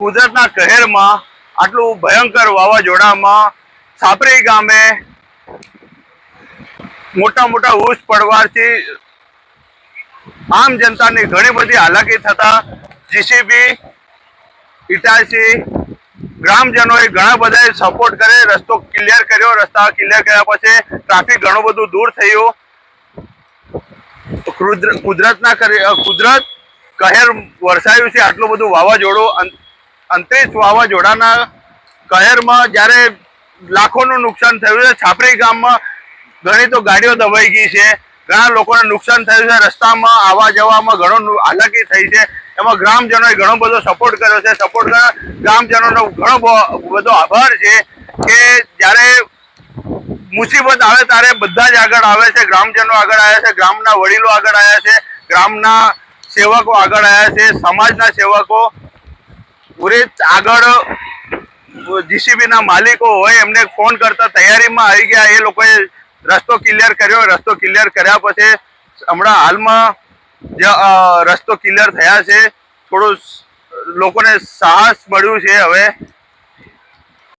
કુદરતના કહેરમાં આટલું ભયંકર વાવાઝોડામાં સાપરી ગામે મોટા મોટા ઉસ પડવાથી આમ જનતાની ઘણી બધી હાલાકી થતા જીસીબી ઇટાસી ગ્રામજનોએ ઘણા બધાએ સપોર્ટ કરે, રસ્તો ક્લિયર કર્યો, રસ્તા ક્લિયર કર્યા પછી ટ્રાફિક ઘણું બધું દૂર થયું. કુદર- કુદરતના કુદરત કહેર વરસાયું છે આટલું બધું વાવાઝોડું અં- અંતરિક્ષ વાવાઝોડાના કહેરમાં જ્યારે લાખોનું નુકસાન થયું છે, છાપરી ગામમાં ઘણી તો ગાડીઓ દબાઈ ગઈ છે, ઘણા લોકોને નુકસાન થયું છે, રસ્તામાં આવવા જવામાં ઘણો હાલાકી થઈ છે, એમાં ગ્રામજનોએ ઘણો બધો સપોર્ટ કર્યો છે સપોર્ટ ગ્રામજનોનો ઘણો બધો આભાર છે કે જ્યારે મુસીબત આવે ત્યારે બધા જ આગળ આવે છે, ગ્રામજનો આગળ આવ્યા છે, ગ્રામના વડીલો આગળ આવ્યા છે, ગ્રામના સેવકો આગળ આવ્યા છે, સમાજના સેવકો પૂરે આગળ જીસીબી ના માલિકો હોય એમને ફોન કરતા તૈયારીમાં આવી ગયા. એ લોકોએ રસ્તો ક્લિયર કર્યો. રસ્તો ક્લિયર કર્યા પછી હમણાં હાલમાં જે, રસ્તો ક્લિયર થયા છે. થોડું લોકોને સાહસ મળ્યું છે હવે.